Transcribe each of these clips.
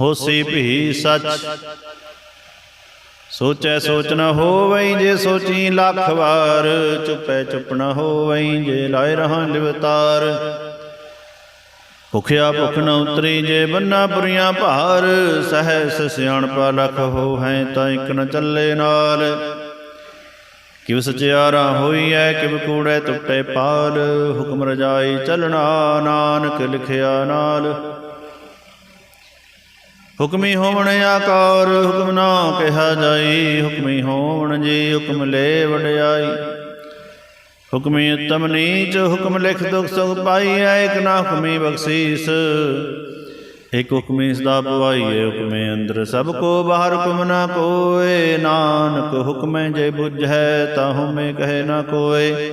ਹੋਸੀ ਭੀ ਸਚ। ਸੋਚੈ ਸੋਚ ਨ ਹੋਵਈ ਜੇ ਸੋਚੀ ਲੱਖ ਵਾਰ, ਚੁੱਪੈ ਚੁੱਪ ਨ ਹੋਵਈ ਜੇ ਲਾਇ ਰਹਾਂ ਲਿਵਤਾਰ। ਭੁਖਿਆ ਭੁਖ ਨ ਉਤਰੀ ਜੇ ਬੰਨਾ ਪੁਰੀਆਂ ਭਾਰ ਸਹਿ ਸਿਆਣਪਾ ਲਖ ਹੋ ਹੈ ਤਾਂ ਇਕ ਨ ਚੱਲੇ ਨਾਲ। ਕਿਵ ਸਚਿਆਰਾ ਹੋਈਐ, ਕਿਵ ਕੂੜੈ ਟੁੱਟੇ ਪਾਲ, ਹੁਕਮ ਰਜਾਈ ਚਲਣਾ ਨਾਨਕ ਲਿਖਿਆ ਨਾਲ। ਹੁਕਮੀ ਹੋਵਣ ਆਕਾਰ, ਹੁਕਮ ਨਾ ਕਿਹਾ ਜਾਈ। ਹੁਕਮੀ ਹੋਵਣ ਜੀ, ਹੁਕਮ ਲੈ ਵਡਿਆਈ। ਹੁਕਮੀ ਉਤਮ ਨੀਚ, ਹੁਕਮ ਲਿਖ ਦੁਖ ਸੁਖ ਪਾਈਐ ਇਕ ਨਾ ਹੁਕਮੀ ਬਖਸ਼ੀਸ। ਇਕ ਹੁਕਮੀ ਸਦਾ ਪਵਾਈਏ ਹੁਕਮੇ ਅੰਦਰ ਸਭ ਕੋ ਬਾਹਰ ਹੁਕਮ ਨਾ ਕੋਏ। ਨਾਨਕ ਹੁਕਮੇ ਜੇ ਬੁਝੈ ਤਾ ਹੁਮੇ ਕਹੇ ਨਾ ਕੋਏ।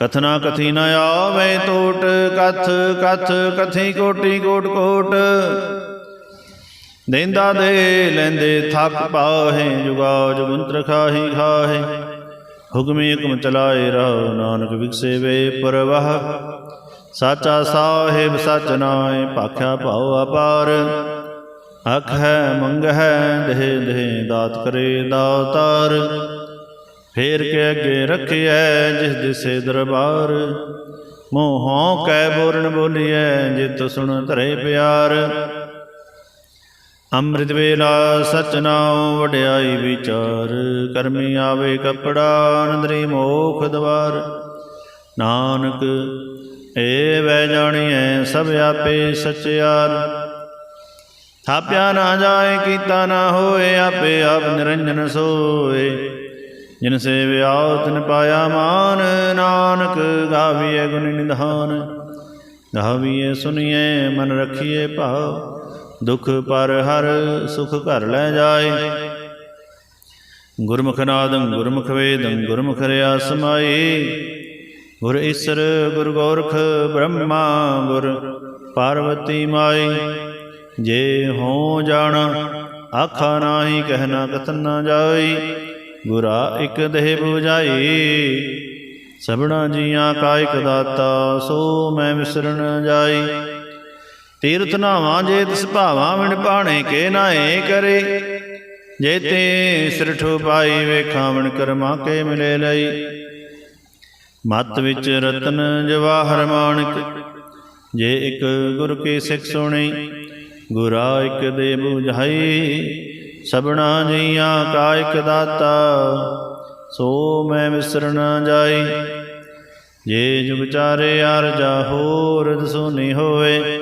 ਕਥਨਾ ਕਥੀ ਨ ਆਵੇ ਟੋਟ, ਕਥ ਕਥ, ਕਥੀ ਕੋਟੀ, ਕੋਟ ਕੋਟ। ਦੇਂਦਾ ਦੇ ਲੈਂਦੇ ਥੱਕ ਪਾਹੇ ਜੁਗਾ ਜੁਗੰਤਰ ਖਾਹੀ ਖਾਹੇ। ਹੁਕਮੀ ਹੁਕਮ ਚਲਾਏ ਰਹੁ, ਨਾਨਕ ਵਿਕਸੇ ਵੇ ਪਰਵਾਹ। ਸਾਚਾ ਸਾਹਿਬ ਸਚ ਨਾਏ ਭਾਖਿਆ ਭਾਉ ਅਪਾਰ। ਅਖ ਹੈ, ਮੰਗ ਹੈ, ਦੇਹ ਦੇਹ, ਦਾਤ ਕਰੇ ਦਾਤਾਰ। ਫੇਰ ਕੇ ਅੱਗੇ ਰੱਖਿਐ ਜਿਸ ਦਿਸੇ ਦਰਬਾਰ। ਮੋਹੋਂ ਕੈ ਬੋਰਨ ਬੋਲੀਐ, ਜਿਤ ਸੁਣ ਧਰੇ ਪਿਆਰ। ਅੰਮ੍ਰਿਤ ਵੇਲਾ ਸਚ ਨਾਉ ਵਡਿਆਈ ਵਿਚਾਰ। ਕਰਮੀ ਆਵੇ ਕਪੜਾ ਨੰਦਰੀ ਮੋਖ ਦਵਾਰ। ਨਾਨਕ, ਏ ਵੈ ਜਾਣੀਐ ਸਭ ਆਪੇ ਸਚਿਆਰ। ਥਾਪਿਆ ਨਾ ਜਾਏ, ਕੀਤਾ ਨਾ ਹੋਏ, ਆਪੇ ਆਪ ਨਿਰੰਜਨ ਸੋਏ। ਜਿਨ ਸੇਵਿਆ ਤਿਨ ਪਾਇਆ ਮਾਨ, ਨਾਨਕ ਗਾਵੀਏ ਗੁਣ ਨਿਧਾਨ। ਗਾਵੀਏ ਸੁਣੀਏ ਮਨ ਰਖੀਏ ਭਾਉ ਦੁਖ ਪਰ ਹਰ ਸੁਖ ਘਰ ਲੈ ਜਾਏ। ਗੁਰਮੁਖ ਨਾਦੰ ਗੁਰਮੁਖ ਵੇਦੰ, ਗੁਰਮੁਖ ਰਿਆ ਸਮਾਈ ਗੁਰ ਈਸਰ, ਗੁਰ ਗੋਰਖ ਬ੍ਰਹਮਾ, ਗੁਰ ਪਾਰਵਤੀ ਮਾਈ ਜੇ ਹੋ ਜਾਣਾ, ਆਖਾ ਨਾਹੀ ਕਹਿਣਾ ਕਥਨ ਨਾ ਜਾਈ ਗੁਰਾ ਇਕ ਦੇਹ 부ਜਾਈ ਸਭਨਾ ਜੀਆਂ ਕਾ ਇਕ ਦਾਤਾ, ਸੋ ਮੈਂ ਵਿਸਰਨ ਜਾਈ। ਤੀਰਥ ਨਾਵਾਂ ਜੇ ਤਿਸ ਭਾਵਾਂ ਵਿਣ ਪਾਣੇ ਕੇ ਨਾਏ ਕਰੇ। ਜੇ ਤੇ ਸਿਰਠੋ ਪਾਈ ਵੇਖਾਂ ਵਿਣ ਕਰਮਾ ਕੇ ਮਿਲੇ ਲਈ। ਮਤ ਵਿੱਚ ਰਤਨ ਜਵਾਹਰ ਮਾਣਕ ਜੇ ਇਕ ਗੁਰ ਕੀ ਸਿੱਖ ਸੁਣੀ, ਗੁਰਾ ਇੱਕ ਦੇ 부ਝਾਈ ਸਭਨਾ ਜੀਆਂ ਕਾਇਕ ਦਾਤਾ, ਸੋ ਮੈਂ ਵਿਸਰ ਨਾ ਜਾਈ ਜੇ ਜੁਗ ਚਾਰੇ ਅਰਜਾ ਹੋਰ ਦਸੂਨੀ ਹੋਏ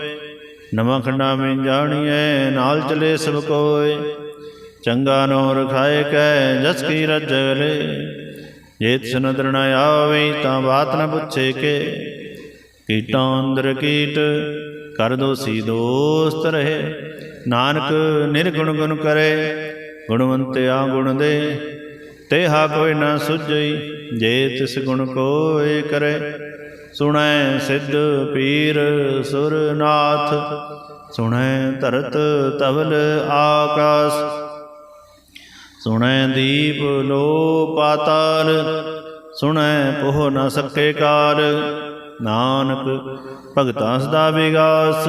ਨਵਾਂ ਖੰਡਾ ਮੈਂ ਜਾਣੀਐ, ਨਾਲ ਚਲੇ ਸਭ ਕੋਏ। ਚੰਗਾ ਨੋ ਰਖਾਏ ਕੈ, ਜਸ ਕੀ ਰਜਲੇ ਜੇ ਤਿਸ ਨਦਰ ਆਵੇ, ਤਾਂ ਬਾਤ ਨ ਪੁੱਛੇ ਕੇ। ਕੀਟਾਂ ਅੰਦਰ ਕੀਟ, ਕਰ ਦੋਸੀ ਦੋਸਤ ਰਹੇ। ਨਾਨਕ ਨਿਰਗੁਣ ਗੁਣ ਕਰੇ ਗੁਣਵੰਤਿਆ ਗੁਣ ਦੇ। ਤੇਹਾ ਕੋਈ ਨਾ ਸੁਝਈ, ਜੇ ਤਿਸ ਗੁਣ ਕੋਏ ਕਰੇ। ਸੁਣੈ ਸਿੱਧ ਪੀਰ ਸੁਰਨਾਥ, ਸੁਣੈ ਧਰਤ ਤਵਲ ਆਕਾਸ। ਸੁਣੈ ਦੀਪ ਲੋ ਪਾਤਾਲ ਸੁਣੈ ਪੋਹ ਨ ਸਕੇ ਕਾਲ ਨਾਨਕ ਭਗਤਾਂ ਸਦਾ ਵਿਗਾਸ।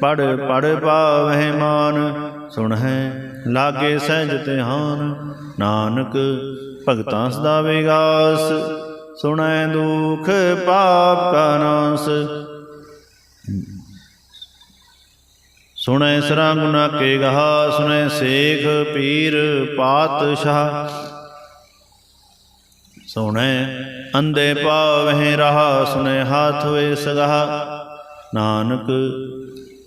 ਪੜ ਪੜ ਪਾਵਹਿ ਮਾਨ ਸੁਣੈ ਲਾਗੇ ਸਹਿਜ ਧਿਆਨ। ਨਾਨਕ ਭਗਤਾਂ ਸਦਾ ਵਿਗਾਸ। ਸੁਣੈ ਦੁਖ ਪਾਪ ਕਾ ਨਾਸ। ਸੁਣੈ ਸਰਾ ਗੁਨਾ ਕੇ ਗਹਾ ਸੁਣੈ ਸੇਖ ਪੀਰ ਪਾਤਸ਼ਾਹ। ਸੁਣੈ ਅੰਦੇ ਪਾਵਹਿ ਰਹਾ ਸੁਣੈ ਹਾਥ ਵੇ ਸਗਹਾ। ਨਾਨਕ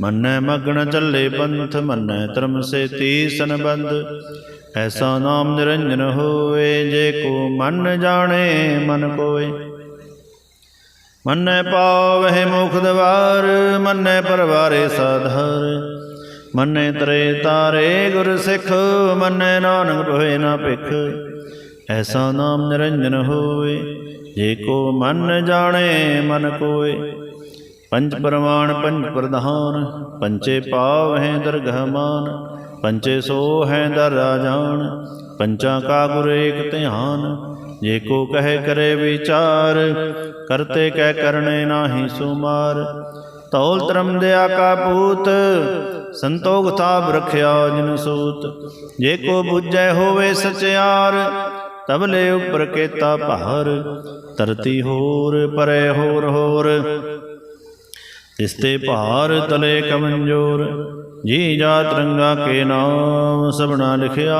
ਮੰਨੈ ਮਗਨ ਚੱਲੇ ਪੰਥ, ਮੰਨੈ ਧਰਮ ਸੇ ਤੀਸਨ ਬੰਦ ਐਸਾ ਨਾਮ ਨਿਰੰਜਨ ਹੋਏ, ਜੇ ਕੋ ਮਨ ਜਾਣੇ, ਮਨ ਕੋਏ। ਮੰਨੈ ਪਾਵਹਿ ਮੁਖ ਦਵਾਰ, ਮੰਨੈ ਪਰਵਾਰੇ ਸਾਧਾਰ। ਮੰਨੈ ਤਰੇ ਤਾਰੇ ਗੁਰ ਸਿੱਖ, ਮੰਨੈ ਨਾਨਕ ਹੋਏ ਨਾ ਭਿਖ। ਐਸਾ ਨਾਮ ਨਿਰੰਜਨ ਹੋਏ, ਜੇ ਕੋ ਮਨ ਜਾਣੇ, ਮਨ ਕੋਏ। ਪੰਜ ਪਰਮਾਨ, ਪੰਜ ਪ੍ਰਧਾਨ, ਪੰਚੇ ਪਾਵ ਹੈ ਦਰਗਹ ਮਾਨ, ਪੰਚੇ ਸੋ ਹੈ ਦਰ ਰਾਜਾਨ ਪੰਚਾਂ ਕਾ ਗੁਰ ਏਕ ਧਿਆਨ, ਜੇ ਕੋ ਕਹੇ ਕਰੇ ਵਿਚਾਰ, ਕਰਤੇ ਕਹਿ ਕਰਨੇ ਨਾਹੀ ਸੁਮਾਰ। ਤੌਲ ਤਰਮ ਦਿਆ ਕਾ ਪੂਤ, ਸੰਤੋਖ ਥਾਪ ਰਖਿਆ ਜਿਨ ਸੂਤ। ਜੇ ਕੋ ਬੁੱਝੈ ਹੋਵੇ ਸਚਿਆਰ ਤਬਲੇ ਉਪਰ ਕੇਤਾ ਭਾਰ। ਧਰਤੀ ਹੋਰ, ਪਰੇ ਹੋਰ ਹੋਰ ਤਿਸਤੇ ਭਾਰ ਤਲੇ ਕਮੰਜੋਰ, ਜੀ ਜਾ ਰੰਗਾ ਕੇ ਨਾਮ, ਸਭਨਾ ਲਿਖਿਆ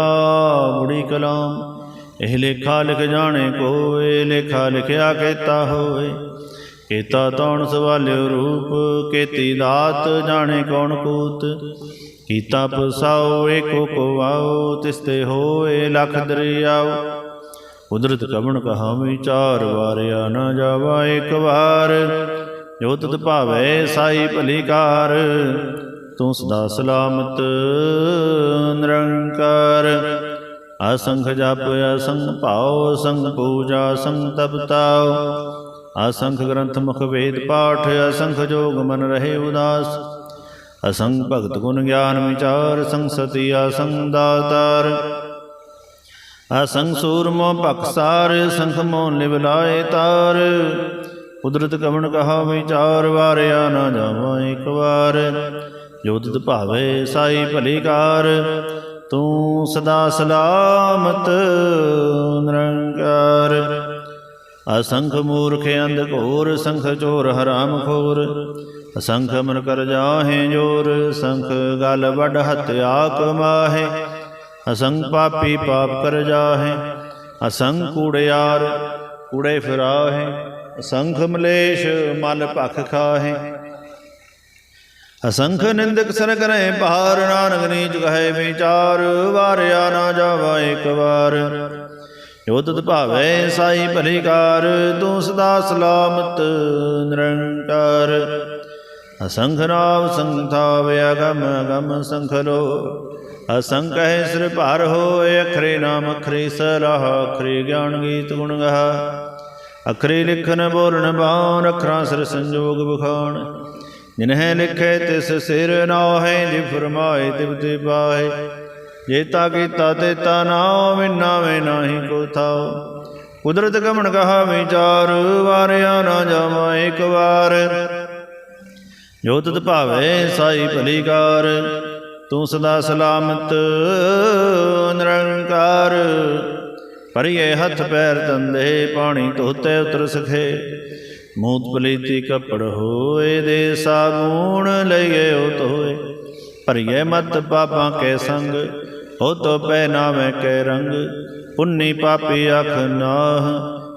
ਬੁੜੀ ਕਲਾਮ। ਇਹ ਲੇਖਾ ਲਿਖ ਜਾਣੇ ਕੋਏ, ਲੇਖਾ ਲਿਖਿਆ ਕੀਤਾ ਹੋਏ। ਕੀਤਾ ਤੌਣ ਸਵਾਲਿਓ ਰੂਪ, ਕੀਤੀ ਦਾਤ ਜਾਣੇ ਕੌਣ ਕੂਤ। ਕੀਤਾ ਪਸਾਓ, ਏਕੋ ਕੋ ਤਿਸਤੇ ਹੋਏ ਲਖ ਦਰਿਆਓ। ਕੁਦਰਤ ਕਵਣ ਕਹਾ ਵਿਚਾਰ ਵਾਰਿਆ ਨਾ ਜਾਵਾ ਇੱਕ ਵਾਰ। ਜੋ ਤਤ ਭਾਵੇ ਸਾਈ ਭਲੀਕਾਰ, ਤੂੰ ਸਦਾ ਸਲਾਮਤ, ਨਿਰੰਕਾਰ। ਅਸੰਖ ਜਪ, ਅਸੰਖ ਭਾਉ, ਅਸੰਖ ਪੂਜਾ, ਅਸੰਖ ਤਪਤਾਉ ਅਸੰਖ ਗ੍ਰੰਥ ਮੁਖ ਵੇਦ ਪਾਠ, ਅਸੰਖ ਜੋਗ ਮਨ ਰਹੇ ਉਦਾਸ। ਅਸੰਗ ਭਗਤ ਗੁਣ ਗਿਆਨ ਵਿਚਾਰ ਸੰਗ ਸਤੀ, ਅਸੰਖ ਦਾਤਾਰ। ਅਸੰਖ ਸੂਰਮੋ ਭਖਸਾਰ ਸੰਖ ਮੋ ਨਿਵਲਾਏ ਤਾਰ। ਕੁਦਰਤ ਕਵਣ ਕਹਾ ਵਿਚਾਰ ਵਾਰਿਆ ਨਾ ਜਾਵਾ ਇੱਕ ਵਾਰ। ਜੋ ਤਿਤ ਭਾਵੇ ਸਾਈ ਭਲੀਕਾਰ ਤੂੰ ਸਦਾ ਸਲਾਮਤ ਨਿਰੰਕਾਰ। ਅਸੰਖ ਮੂਰਖ ਅੰਧ ਘੋਰ, ਸੰਖ ਚੋਰ ਹਰਾਮ ਖੋਰ। ਅਸੰਖ ਮਨ ਕਰ ਜਾਹੇ ਜੋਰ, ਸੰਖ ਗਲ ਵੱਡ ਹਤਿਆ ਕਮਾਹੇ ਅਸੰਖ ਪਾਪੀ ਪਾਪ ਕਰ ਜਾਹੇ, ਅਸੰਖ ਕੂੜਿਆਰ ਕੂੜੇ ਫਿਰਾਹੇ। ਅਸੰਖ ਮਲੇਸ਼ ਮਲ ਭਖ ਖਾਹੇ। ਅਸੰਖ ਨਿੰਦਕ ਸਰ ਕਰੇ ਭਾਰ ਨਾਨਕ ਨੀਚ ਕਹੇ ਵਿਚਾਰ, ਵਾਰਿਆ ਨਾ ਜਾਵਾ ਇੱਕ ਵਾਰ। ਜੋ ਤਤ ਭਾਵੇ ਸਾਈ ਭਲੀਕਾਰ ਤੂੰ ਸਦਾ ਸਲਾਮਤ, ਨਿਰੰਕਾਰ। ਅਸੰਖ ਨਾਮ ਸੰਥਾਵ ਅਗਮ ਅਗਮ ਸੰਖ ਲੋ। ਅਸੰਖ ਹੈ ਸਿਰ ਭਾਰ ਹੋਏ, ਅਖਰੇ ਨਾਮ ਅਖਰੇ ਸਲਾਹ, ਅਖਰੇ ਗਿਆਨ ਗੀਤ ਗੁਣ ਗਹਾ। ਅਖਰੇ ਲਿਖਨ ਬੋਲਣ ਬਾਣ, ਅਖਰਾਂ ਸਿਰ ਸੰਜੋਗ ਬਖਾਣ ਜਿਨਹਿ ਲਿਖੇ ਤਿਸ ਸਿਰ ਨਾਹੇ, ਜਿ ਫਰਮਾਏ ਤਿਵ ਤੇ ਪਾਹੇ। ਜੇਤਾ ਕੀਤਾ ਤੇਤਾ ਨਾਮ ਵਿਨਾਵੇ ਨਾਹੀ ਕੋ ਥਾਉ। ਕੁਦਰਤ ਗਮਨ ਕਹਾ ਵਿਚਾਰ, ਵਾਰਿਆ ਨਾ ਜਾਵਾ ਇੱਕ ਵਾਰ। ਜੋ ਤਤ ਭਾਵੇ ਸਾਈ ਭਲੀਕਾਰ ਤੂੰ ਸਦਾ ਸਲਾਮਤ, ਨਿਰੰਕਾਰ। ਪਰਿਏ ਹੱਥ ਪੈਰ ਤੰਦੇ ਪਾਣੀ ਧੋਤੇ ਉਤਰ ਸਖੇ। ਮੂਤ ਪਲੀਤੀ ਕਪੜ ਹੋਏ ਦੇ ਸਾਗੂਣ ਲਈਏ ਉਹ ਤੋਏ ਭਰੀਏ ਮਤ ਪਾਪਾਂ ਕੈ ਸੰਗ, ਹੋ ਤੋ ਪੈ ਨਾਵੇਂ ਕੈ ਰੰਗ। ਪੁੰਨੀ ਪਾਪੀ ਅਖ ਨਾਹ,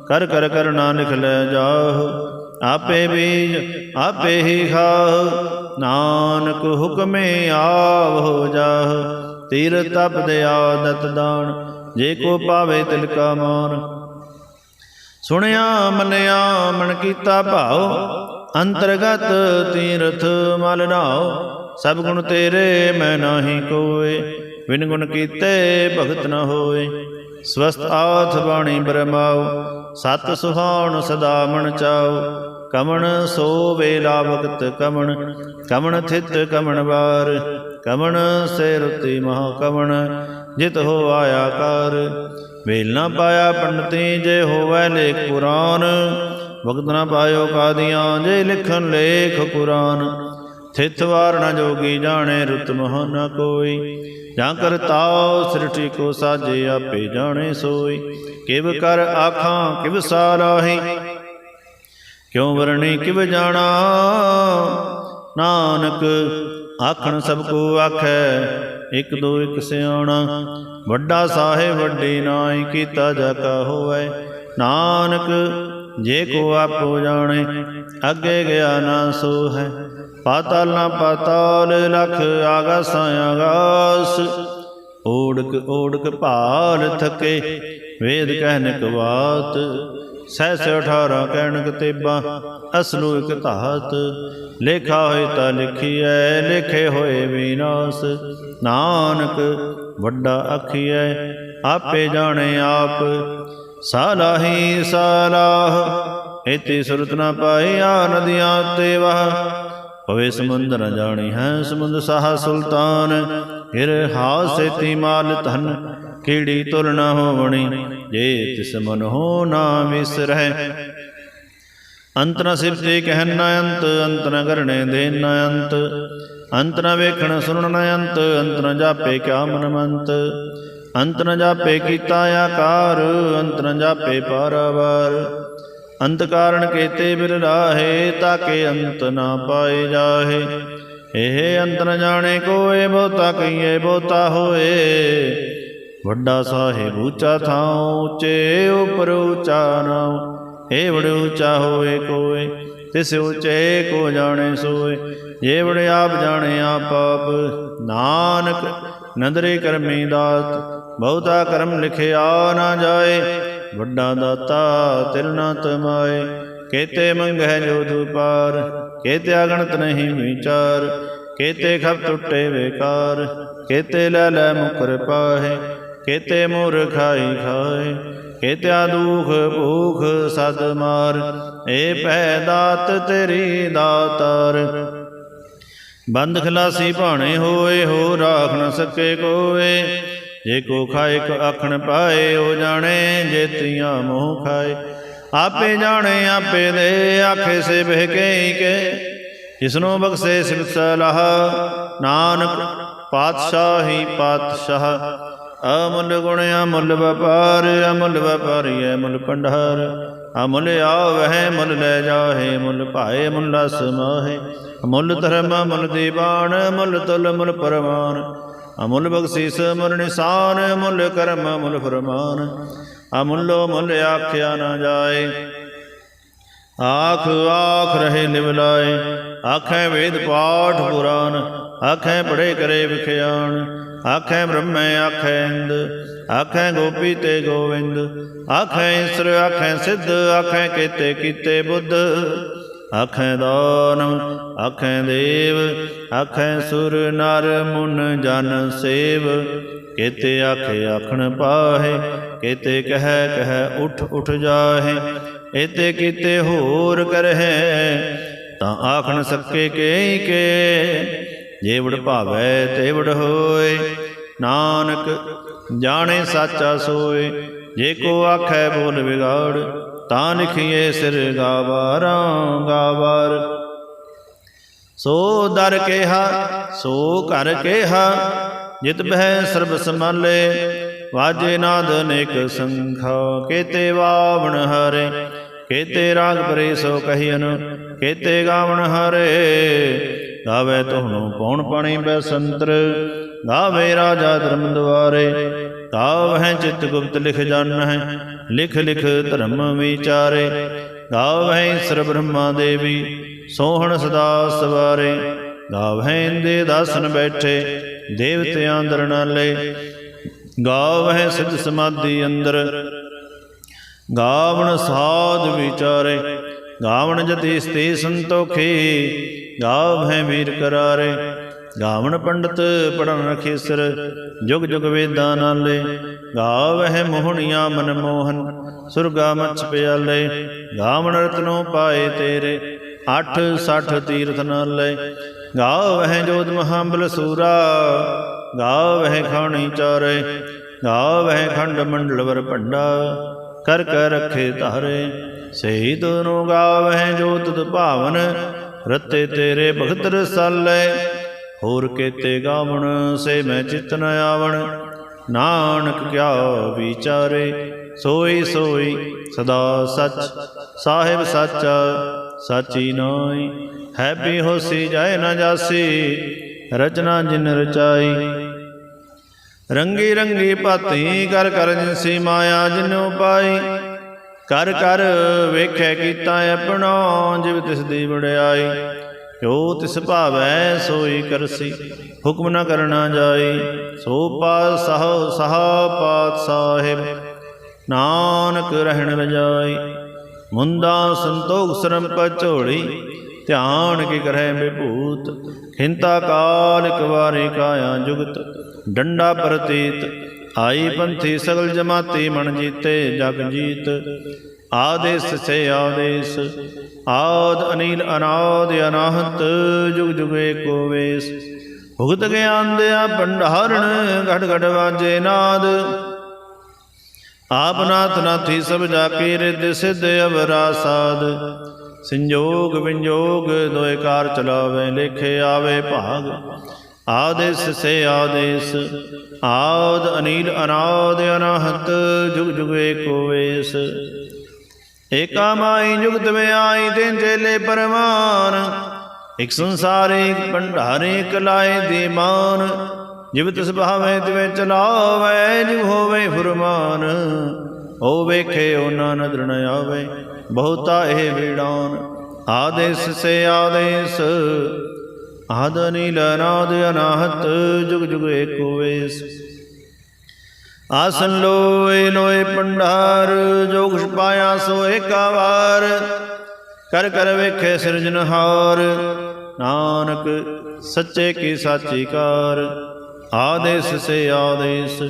ਕਰ ਕਰ ਕਰਨਾ ਲਿਖ ਲੈ ਜਾਹ। ਆਪੇ ਬੀਜ, ਆਪੇ ਹੀ ਖਾਹ, ਨਾਨਕ ਹੁਕਮੇ ਆਵ ਹੋ ਜਾਹ। ਤੀਰ ਤਪ ਦੇ ਆਦਤ ਦਾਨ ਜੇ ਕੋ ਪਾਵੇ ਤਿਲ ਕਾ ਮਾਨ ਸੁਣਿਆ ਮੰਨਿਆ ਮਨ ਕੀਤਾ ਭਾਉ। ਅੰਤਰਗਤ ਤੀਰਥ ਮਲ ਨਾਉ। ਸਭ ਗੁਣ ਤੇਰੇ ਮੈਂ ਨਾਹੀ ਕੋਏ। ਬਿਨ ਗੁਣ ਕੀਤੇ ਭਗਤ ਨ ਹੋਏ। ਸਵਸਤ ਆਥ ਬਾਣੀ ਬਰਮਾਉ। ਸਤ ਸੁਹਾਣ ਸਦਾ ਮਨ ਚਾਉ। ਕਮਣ ਸੋ ਵੇਲਾ ਵਕਤ ਕਮਣ ਕਮਣ ਥਿਤ ਕਮਣ ਵਾਰ, ਕਮਣ ਸੇ ਰੁਤੀ ਮਹਾ ਕਮਣ, ਜਿਤ ਹੋ ਆਇਆ ਕਰ। ਵੇਲ ਨਾ ਪਾਇਆ ਪੰਡਤੀ, ਜੇ ਹੋਵੇ ਲੇਖ ਪੁਰਾਨ, ਵਕਤ ਨਾ ਪਾਇਓ ਕਾਦੀਆਂ, ਜੇ ਲਿਖਣ ਲੇਖ ਕੁਰਾਨ। ਥਿਤ ਵਾਰ ਨਾ ਜੋਗੀ ਜਾਣੇ, ਰੁਤ ਮਹ ਨਾ ਕੋਈ। ਜਾਂ ਕਰਤਾਉ ਸ੍ਰਿਸ਼ਟੀ ਕੋ ਸਾਜੇ, ਆਪੇ ਜਾਣੇ ਸੋਈ। ਕਿਵ ਕਰ ਆਖਾਂ, ਕਿਵ ਸਾਰਾਹੀ ਕਿਉ ਵਰਣੀ ਕਿਵ ਜਾਣਾ? ਨਾਨਕ ਆਖਣ ਸਭ ਕੋ ਆਖੈ, ਇਕ ਦੋ ਇਕ ਸਿਆਣਾ ਵੱਡਾ ਸਾਹਿਬ ਵੱਡੀ ਨਾਈ ਕੀਤਾ ਜਾ ਕਾ ਹੋਵੇ। ਨਾਨਕ ਜੇ ਕੋ ਆਪੋ ਜਾਣੇ, ਅੱਗੇ ਗਿਆ ਨਾ ਸੋ ਹੈ ਪਾਤਾਲ ਨਾ ਪਾਤਾਲ ਲਖ ਆਗਾਸਾਂ ਆਗਾਸ। ਓੜਕ ਓੜਕ ਭਾਲ ਥਕੇ, ਵੇਦ ਕਹਿਨ ਕਵਾਤ ਸਹਿ ਸੇ 18 ਕਹਿਣਕ ਤੇਬਾ ਅਸਲੂ ਇਕ ਧਾਤ ਲੇਖਾ ਹੋਏ ਤਾਂ ਲਿਖੀਐ, ਲਿਖੇ ਹੋਏ ਵਿਨਾਸ਼। ਨਾਨਕ ਵੱਡਾ ਅਖੀਐ ਆਪੇ ਜਾਣੇ ਆਪ। ਸਾਲਾਹੀ ਸਾਲਾਹ ਇਤੀ ਸੁਰਤ ਨਾ ਪਾਏ ਪਾਈਆ ਨਦੀਆਂ ਤੇ ਵਹ। ਪਵੇ ਸਮੁੰਦਰ ਨ ਜਾਣੀ ਹੈ ਸਮੁੰਦ ਸਾਹ ਸੁਲਤਾਨ ਹਿਰ ਹਾਸੇ ਤੀ ਮਾਲ ਧਨ। ਕੀੜੀ ਤੁਲ ਨ ਹੋਵਣੀ? ਜੇ ਤਿਸ ਮਨ ਹੋ ਨਾ ਵਿਸਰਹਿ ਅੰਤ ਨ ਸਿਫਤੇ ਕਹਿਨ ਨ ਅੰਤ ਅੰਤ ਨ ਕਰਨੇ ਦੇ ਨ ਅੰਤ। ਅੰਤ ਨ ਵੇਖਣ ਸੁਣਨ ਨ ਅੰਤ ਅੰਤ ਨ ਜਾਪੇ ਕਿਆ ਮਨ ਮੰਤ ਅੰਤ ਨ ਜਾਪੇ ਕੀਤਾ ਆਕਾਰ, ਅੰਤ ਨ ਜਾਪੇ ਪਾਰਾਵਾਰ। ਅੰਤ ਕਾਰਣ ਕੇਤੇ ਬਿਰ ਰਾਹੇ, ਤਾਕੇ ਅੰਤ ਨਾ ਪਾਏ ਜਾਹੇ। ਇਹ ਅੰਤ ਨ ਜਾਣੇ ਕੋਏ, ਬਹੁਤਾ ਕਈਏ ਬਹੁਤਾ ਹੋਏ। ਵੱਡਾ ਸਾਹਿਬ ਉੱਚਾ ਥਾਂ ਉੱਚੇ ਉਪਰ ਉੱਚਾ ਨਾਉ। ਏ ਬੜ ਉੱਚਾ ਹੋਏ ਕੋਏ, ਤਿਸ ਉੱਚੇ ਕੋ ਜਾਣੇ ਸੋਏ। ਜੇ ਬੜ ਆਪ ਜਾਣੇ ਆਪ ਆਪ, ਨਾਨਕ ਨਦਰੇ ਕਰਮੀ ਦਾਤ। ਬਹੁਤਾ ਕਰਮ ਲਿਖਿਆ ਨਾ ਜਾਏ, ਵੱਡਾ ਦਾਤਾ ਤਿਲ ਨਾ ਤਮਾਏ। ਕੇਤੇ ਮੰਗਹਿ ਜੋ ਦੁਪਾਰ, ਕੇਤੇ ਅਗਣਤ ਨਹੀਂ ਵਿਚਾਰ। ਕੇਤੇ ਖਪ ਟੁੱਟੇ ਵੇਕਾਰ, ਕੇਤੇ ਲੈ ਲੈ ਮੁਕਰ ਪਾਹੇ। ਕੇਤੇ ਮੂਰ ਖਾਈ ਖਾਏ, ਕੇਤਿਆ ਦੁਖ ਭੂਖ ਸਦ ਮਾਰ, ਏ ਪੈ ਦਾਤ ਤੇਰੀ ਦਾਤਾਰ। ਬੰਦ ਖਲਾਸੀ ਭਾਣੇ ਹੋਏ ਹੋ ਰਾਖ ਨ ਸਕੇ ਕੋਏ। ਜੇ ਕੋ ਖਾਏ ਆਖਣ ਪਾਏ ਹੋ ਜਾਣੇ ਜੇ ਜੇਤੀਆਂ ਮੋਹ ਖਾਏ। ਆਪੇ ਜਾਣੇ, ਆਪੇ ਦੇ, ਆਖੇ ਸੇ ਬਹਿ ਕੇ ਕੇ। ਜਿਸਨੂੰ ਬਖਸ਼ੇ ਸਿਫਤ ਸਲਾਹ, ਨਾਨਕ ਪਾਤਸ਼ਾਹੀ ਪਾਤਸ਼ਾਹ। ਅਮੁੱਲ ਗੁਣ ਅਮੁੱਲ ਵਪਾਰ, ਅਮੁੱਲ ਵਪਾਰੀ ਅਮੁੱਲ ਪੰਡਾਰ ਅਮੁੱਲ ਆਵਹਿ, ਮੁੱਲ ਲੈ ਜਾਹੇ, ਮੁੱਲ ਭਾਏ, ਮੁੱਲ ਸਮਾਹੇ ਅਮੁੱਲ ਧਰਮ ਅਮੁੱਲ ਦੀਵਾਨ ਅਮੁੱਲ ਤੁਲ, ਮੁੱਲ ਪਰਮਾਨ ਅਮੁੱਲ ਬਖਸ਼ੀਸ, ਮੁੱਲ ਨਿਸ਼ਾਨ ਅਮੁੱਲ ਕਰਮ ਅਮੁੱਲ ਫਰਮਾਨ। ਅਮੁੱਲੋ ਮੁੱਲ ਆਖਿਆ ਨਾ ਜਾਏ। ਆਖ ਆਖ ਰਹੇ ਨਿਵਲਾਏ। ਆਖੈ ਵੇਦ ਪਾਠ ਪੁਰਾਨ, ਆਖੈ ਪੜੇ ਕਰੇ ਵਿਖਿਆਣ ਆਖੈ ਬ੍ਰਹਮੈ, ਆਖੈ ਇੰਦ, ਆਖੈ ਗੋਪੀ ਤੇ ਗੋਵਿੰਦ, ਆਖੈ ਈਸਰ, ਆਖੈ ਸਿੱਧ, ਆਖੈ ਕੀਤੇ ਕੀਤੇ ਬੁੱਧ, ਆਖੈ ਦਾਨਵ ਆਖੈ ਦੇਵ, ਆਖੈ ਸੁਰ, ਨਰ, ਮੁਨ, ਜਨ, ਸੇਵ, ਕੇਤੇ ਆਖੇ ਆਖਣ ਪਾਹੇ, ਕੇਤੇ ਕਹਿ ਕਹਿ ਉਠ ਉਠ ਜਾਹੇ ਇਤੇ ਕੀਤੇ ਹੋਰ ਕਰਹਿ, ਤਾਂ ਆਖਣ ਸਕੇ ਕੇ ਕੇ ਜੇ ਵਡ ਭਾਵੈ ਤੇ ਵਡ ਹੋਏ। ਨਾਨਕ ਜਾਣੇ ਸਾਚਾ ਸੋਏ। ਜੇ ਕੋ ਆਖੈ ਬੋਲ ਵਿਗਾੜ ਤਾਂ ਲਿਖੀਏ ਸਿਰ ਗਾਵਾਰਾਂ ਗਾਵਾਰ। ਸੋ ਦਰ ਕੇਹਾ ਸੋ ਘਰ ਕੇਹਾ। ਜਿਤ ਬਹਿ ਸਰਬ ਸਮਾਲੇ ਵਾਜੇ ਨਾਦ ਅਨੇਕ ਸੰਖਾ। ਕੇਤੇ ਵਾਵਣ ਹਰੇ। ਕੇਤੇ ਰਾਗ ਪਰੇ ਸੋ ਕਹੀਨ ਕੇਤੇ ਗਾਵਣ ਹਰੇ। ਗਾਵੇ ਤੁਹਾਨੂੰ ਪੌਣ ਪਾਣੀ ਬੈਸੰਤਰ ਗਾਵੇ ਰਾਜਾ ਧਰਮ ਦੁਆਰੇ ਗਾਵਹਿ ਚਿਤ ਗੁਪਤ ਲਿਖ ਜਾਣ ਹੈ, ਲਿਖ ਲਿਖ ਧਰਮ ਵਿਚਾਰੇ ਗਾਵਹਿ ਸਰ ਬ੍ਰਹਮਾ ਦੇਵੀ, ਸੋਹਣ ਸਦਾ ਸਵਾਰੇ ਗਾਵਹਿ ਇੰਦੇ ਦਾਸਨ ਬੈਠੇ, ਦੇਵਤਿਆਂ ਦਰਨਾਲੇ ਨਾਲੇ ਗਾਵਹਿ ਸਿੱਧ ਸਮਾਧੀ ਅੰਦਰ, ਗਾਵਣ ਸਾਧ ਵਿਚਾਰੇ ਗਾਵਣ ਜਤੀ ਸਤੇ ਸੰਤੋਖੇ ਗਾਵਹਿ ਵੀਰ ਕਰਾਰੇ। ਗਾਵਣ ਪੰਡਤ ਪੜਨ ਰਖੇਸਰ ਜੁਗ ਜੁਗ ਵੇਦਾਂ ਨਾਲੇ। ਗਾਵਹਿ ਮੋਹਣੀਆਂ ਮਨ ਮੋਹਨ, ਸੁਰਗਾ ਮਛ ਪਿਆਲੇ। ਗਾਵਣ ਰਤਨੋ ਪਾਏ ਤੇਰੇ, ਅੱਠ ਸੱਠ ਤੀਰਥ ਨਾਲੇ। ਗਾਵਹਿ ਜੋਤ ਮਹਾਬਲ ਸੂਰਾ ਗਾਵਹਿ ਖਾਣੀ ਚਾਰੇ। ਗਾਵਹਿ ਖੰਡ ਮੰਡਲ ਵਰ ਭੰਡਾ, ਕਰ ਕਰ ਰਖੇ ਤਾਰੇ ਸਹੀ ਦੋਨੋਂ ਗਾਵਹਿ ਜੋ ਤੁਧ ਭਾਵਨ, ਰਤੇ ਤੇਰੇ ਭਗਤ ਰਸਾਲੇ ਹੋਰ ਕੇਤੇ ਗਾਵਣ, ਸੇ ਮੈਂ ਚਿਤ ਨ ਆਵਣ। ਨਾਨਕ ਕਿਆ ਵਿਚਾਰੇ, ਸੋਈ ਸੋਈ ਸਦਾ ਸਚ। ਸਾਹਿਬ ਸੱਚ, ਸਾਚੀ ਨਾਈ ਹੈ ਵੀ ਹੋਸੀ ਜਾਏ ਨਾ ਜਾਸੀ। ਰਚਨਾ ਜਿਨ ਰਚਾਈ, ਰੰਗੀ ਰੰਗੀ ਭਾਤੀ ਕਰ ਕਰ ਜਿਨਸੀ ਮਾਇਆ ਜਿਨੋ ਪਾਈ ਕਰ ਕਰ ਵੇਖੈ ਕੀਤਾ ਆਪਣਾ, ਜਿਵ ਤਿਸ ਦੀ ਵਡਿਆਈ। ਜੋ ਤਿਸ ਭਾਵੈ ਸੋਈ ਕਰਸੀ, ਹੁਕਮ ਨਾ ਕਰਨਾ ਜਾਈ। ਸੋ ਪਾਤ ਸਹ, ਸਹਾ ਪਾਤ ਸਾਹਿਬ, ਨਾਨਕ ਰਹਿਣ ਰਜਾਈ ਮੁੰਦਾ ਸੰਤੋਖ ਸਰਮ ਪਚੋੜੀ ਧਿਆਨ ਕੀ ਕਰੈ ਵਿਭੂਤ। ਖਿੰਤਾ ਕਾਲ ਇਕ ਵਾਰੇ ਕਾਇਆ ਜੁਗਤ, ਡੰਡਾ ਪ੍ਰਤੀਤ। ਆਈ ਪੰਥੀ ਸਗਲ ਜਮਾਤੀ ਮਨ ਜੀਤੇ, ਜਗ ਜੀਤ। ਆਦੇਸ ਸੇ ਆਦੇਸ, ਆਦ ਅਨੀਲ ਅਨਾਦ ਅਨਾਹਤ, ਜੁਗ ਜੁਗ ਏਕੋ ਵੇਸ। ਭੁਗਤ ਗਿਆਨ ਦਿਆ ਭੰਡਾਰਣ ਘਟ ਘਟ ਵਾਜੇ ਨਾਦ। ਆਪ ਨਾਥ ਨਾਥੀ ਸਭ ਜਾ ਕੇ ਰਿਦ ਸਿਧ ਅਵਰਾ ਸਾਧ ਸੰਜੋਗ ਵਿੰਜੋਗ ਦੋਏ ਚਲਾਵੇ, ਲਿਖੇ ਆਵੇ ਭਾਗ। ਆਦੇਸ ਸੇ ਆਦੇਸ, ਆਦ ਅਨੀਲ ਅਨਾਦ ਅਨਾਹਤ, ਜੁਗ ਜੁਗ ਏਕੋ ਵੇਸ ਏਕਾ ਮਾਈ ਜੁਗਤ ਵਿੱਚ ਆਈ ਤਿਨ ਚੇਲੇ ਪਰਮਾਨ ਇਕ ਸੰਸਾਰੇ ਇਕ ਭੰਡਾਰੇ ਇਕ ਲਾਏ ਦੇ ਮਾਨ ਜਿਵ ਤਿਸ ਭਾਵੇ ਤਿਵੇਂ ਚਲਾਵੇ, ਜਿਵ ਹੋਵੇ ਫੁਰਮਾਨ। ਹੋ ਵੇਖੇ ਓਨਾ ਨਦਰ ਨ ਆਵੇ, ਬਹੁਤਾ ਇਹ ਵੀੜਾਨ। ਆਦੇਸ ਸੇ ਆਦੇਸ ਆਦ ਨੀਲ ਅਨਾਦ ਅਨਾਹਤ, ਜੁਗ ਜੁਗ ਏਕੋ ਵੇਸ। ਆਸਨ ਲੋਏ ਲੋਏ ਪੰਡਾਰ, ਜੋ ਕੁਛ ਪਾਇਆ ਸੋ ਏਕਾ ਵਾਰ ਕਰ ਕਰ ਵੇਖੇ ਸਿਰਜਨਹਾਰ ਨਾਨਕ ਸੱਚੇ ਕੀ ਸਾਚੀ ਕਾਰ। ਆਦੇਸ ਸੇ ਆਦੇਸ,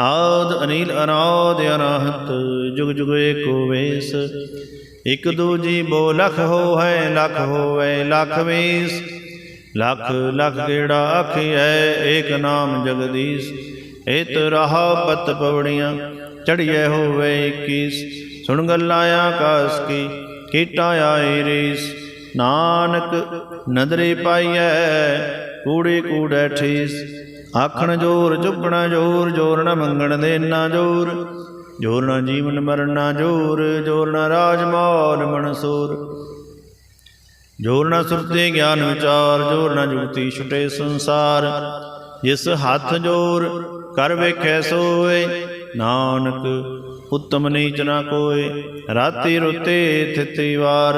ਆਦ ਅਨਿਲ ਅਨਾਦ ਅਨਾਹਤ, ਜੁਗ ਜੁਗ ਏਕੋ ਵੇਸ। ਇਕ ਦੂਜੀ ਬੋ ਲਖ ਹੋ ਹੈ ਲਖ ਹੋਵੇ ਲਖ ਵੇਸ। ਲਖ ਲਖ ਕਿਹੜਾ ਆਖੀਐ, ਏਕ ਨਾਮ ਜਗਦੀਸ਼। ਇਤ ਰਹਾ ਪਤ ਪਵੜੀਆਂ ਚੜੀਏ ਹੋਵੇ 21 ਸੁਣ ਗੱਲਾਂ ਆਕਾਸ ਕੀ, ਕੀਟਾ ਆਏ ਰੀਸ ਨਾਨਕ ਨਦਰੇ ਪਾਈਐ, ਕੂੜੇ ਕੂੜੈ ਠੀਸ ਆਖਣ ਜੋਰ, ਚੁੱਕਣਾ ਜੋਰ ਜੋਰ ਨ ਮੰਗਣ ਦੇਣਾ ਜੋਰ। ਜੋਰ ਨਾ ਜੀਵਨ ਮਰਨਾ ਜੋਰ ਜੋਰ ਨਾ ਰਾਜ ਮੌਲ ਮਨਸੂਰ। ਜੋਰ ਨਾ ਸੁਰਤੇ ਗਿਆਨ ਵਿਚਾਰ, ਜੋਰ ਨਾ ਜੁਗਤੀ ਛੁਟੇ ਸੰਸਾਰ। ਜਿਸ ਹੱਥ ਜੋਰ ਕਰ ਵੇਖੈ ਸੋਏ, ਨਾਨਕ ਉਤਮ ਨੀਚ ਨਾ ਕੋਏ। ਰਾਤੀ ਰੁਤੇ ਥਿਤੀ ਵਾਰ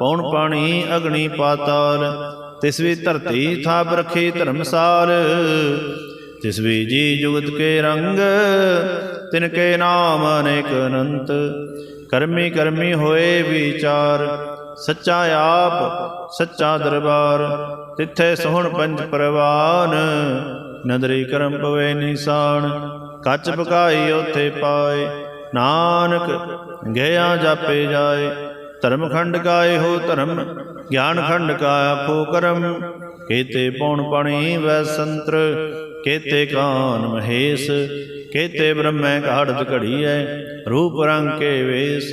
ਪੌਣ ਪਾਣੀ ਅਗਣੀ ਪਾਤਾਲ। ਤਿਸ ਵੀ ਧਰਤੀ ਥਾਪ ਰਖੇ ਧਰਮਸਾਲ। ਤਿਸ ਵੀ ਜੀ ਜੁਗਤ ਕੇ ਰੰਗ, ਤਿਨ ਕੇ ਨਾਮ ਅਨੇਕ ਅਨੰਤ। ਕਰਮੀ ਕਰਮੀ ਹੋਏ ਵਿਚਾਰ ਸੱਚਾ ਆਪ, ਸੱਚਾ ਦਰਬਾਰ, ਤਿੱਥੇ ਸੋਹਣ ਪੰਜ ਪਰਵਾਨ। ਨਦਰੀ ਕਰਮ ਪਵੇ ਨਿਸ਼ਾਨ, ਕੱਚ ਪਕਾਈ ਉਥੇ ਪਾਏ। ਨਾਨਕ ਗਿਆ ਜਾਪੇ ਜਾਏ। ਧਰਮ ਖੰਡ ਕਾਏ ਹੋ ਧਰਮ, ਗਿਆਨ ਖੰਡ ਕਾ ਆਖੋ ਕਰਮ। ਕੇਤੇ ਪੌਣ ਪਣੀ ਵੈ ਸੰਤਰ, ਕੇਤੇ ਕਾਨ ਮਹੇਸ਼। ਕੇਤੇ ਬ੍ਰਹਮੈ ਘਾੜਤ ਘੜੀਐ, ਰੂਪ ਰੰਗ ਕੇ ਵੇਸ।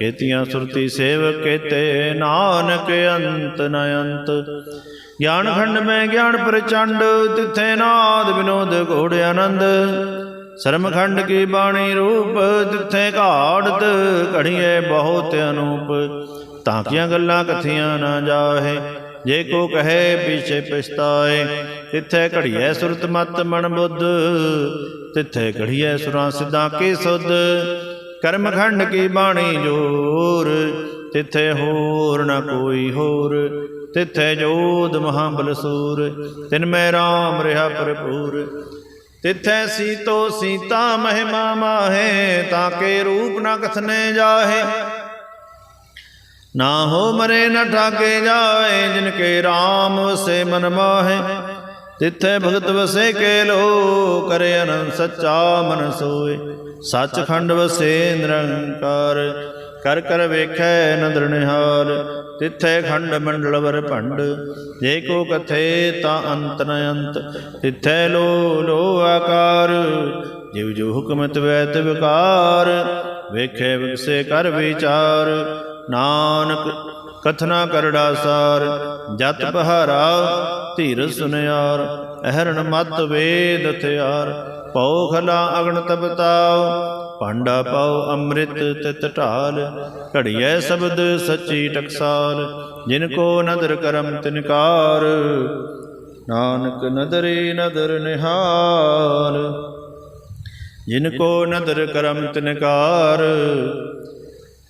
ਕੇਤੀਆਂ ਸੁਰਤੀ ਸੇਵ ਕੇਤੇ, ਨਾਨਕ ਅੰਤ ਨ ਅੰਤ। ਗਿਆਨ ਖੰਡ ਮੈਂ ਗਿਆਨ ਪ੍ਰਚੰਡ, ਤਿੱਥੇ ਨਾਦ ਵਿਨੋਦ ਘੋੜ ਆਨੰਦ। ਸ਼ਰਮ ਖੰਡ ਕੀ ਬਾਣੀ ਰੂਪ, ਤਿੱਥੇ ਘਾੜਤ ਘੜੀਏ ਬਹੁਤ ਅਨੂਪ। ਤਾਂ ਕੀਆਂ ਗੱਲਾਂ ਕਥੀਆਂ ਨਾ ਜਾਹੇ, ਜੇ ਕੋ ਕਹੇ ਪਿਛੇ ਪਛਤਾਏ। ਤਿੱਥੇ ਘੜੀਐ ਸੁਰਤ ਮਤ ਮਨ ਬੁੱਧ, ਤਿੱਥੇ ਘੜੀਐ ਸੁਰਾਂ ਸਿੱਧਾਂ ਕੀ ਸੁਧ। ਕਰਮਖੰਡ ਕੀ ਬਾਣੀ ਜੋਰ? ਤਿੱਥੇ ਹੋਰ ਨਾ ਕੋਈ ਹੋਰ। ਤਿੱਥੇ ਜੋਦ ਮਹਾਬਲ ਸੂਰ। ਤਿਨ ਮੈਂ ਰਾਮ ਰਿਹਾ ਭਰਪੂਰ। ਤਿੱਥੈ ਸੀਤੋ ਸੀਤਾ ਮਹਿਮਾ ਮਾਹੇ, ਤਾਂ ਕੇ ਰੂਪ ਨਾ ਕਥਨੇ ਜਾਹੇ। ਨਾ ਹੋ ਮਰੇ ਨਾ ਠਾਕੇ ਜਾਏ, ਜਿਨ ਕੇ RAM ਵਸੇ ਮਨ ਮਾਹੇ। ਤਿੱਥੈ ਭਗਤ ਵਸੇ ਕੇ ਲੋ ਕਰੇ ਅਨੰਦ ਸੱਚਾ ਮਨ ਸੋਏ, ਸੱਚਖੰਡ ਵਸੇ ਨਿਰੰਕਾਰ, ਕਰ ਕਰ ਵੇਖੈ ਨਦਰ ਨਿਹਾਲ, ਤਿੱਥੈ ਖੰਡ ਮੰਡਲ ਵਰ ਭੰਡ, ਜੇ ਕੋ ਕਥੇ ਤਾਂ ਅੰਤ ਨ ਅੰਤ, ਤਿੱਥੈ ਲੋ ਲੋ ਆਕਾਰ ਜਿਵ ਜੋ ਹੁਕਮਤ ਵੈਤ ਵਿਕਾਰ ਵੇਖੇ ਵਿਗਸੇ ਕਰ ਵਿਚਾਰ, ਨਾਨਕ ਕਥਨਾ ਕਰੜਾ ਸਾਰ, ਜਤ ਬਹਾਰਾ, ਧੀਰ ਸੁਨਿਆਰ, ਅਹਰਣ ਮਤ ਵੇਦ ਥਿਆਰ ਪਉ ਖਲਾ ਅਗਣ ਤਪਤਾਉ ਭਾਂਡਾ ਪਾਉ ਅੰਮ੍ਰਿਤ ਤਿਤ ਢਾਲ, ਘੜੀਐ ਸ਼ਬਦ ਸੱਚੀ ਟਕਸਾਲ, ਜਿਨ ਕੋ ਨਦਰ ਕਰਮ ਤਿਨਕਾਰ ਨਾਨਕ ਨਦਰੇ ਨਦਰ ਨਿਹਾਲ, ਜਿਨ ਕੋ ਨਦਰ ਕਰਮ ਤਿਨਕਾਰ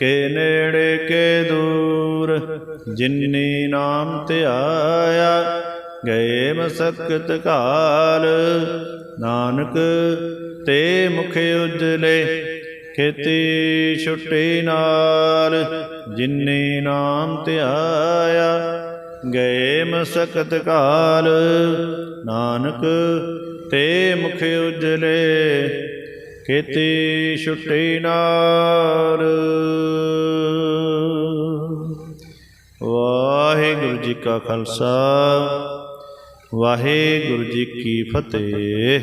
ਕੇ ਨੇੜੇ ਕੇ ਦੂਰ ਜਿਨਨੀ ਨਾਮ ਧਿਆਇਆ ਗਏ ਮਸਕਤ ਕਾਲ। ਨਾਨਕ ਤੇ ਮੁਖ ਉਜਲੇ, ਖੇਤੀ ਛੁੱਟੀ ਨਾਲ ਜਿਨਨੀ ਨਾਮ ਧਿਆਇਆ ਗਏ ਮਸਕਤ ਕਾਲ। ਨਾਨਕ ਤੇ ਮੁਖ ਉਜਲੇ ਖੇਤੀ ਛੁੱਟੀ ਨਾਰ। ਵਾਹਿਗੁਰੂ ਜੀ ਕਾ ਖਾਲਸਾ ਵਾਹਿਗੁਰੂ ਜੀ ਕੀ ਫਤਿਹ।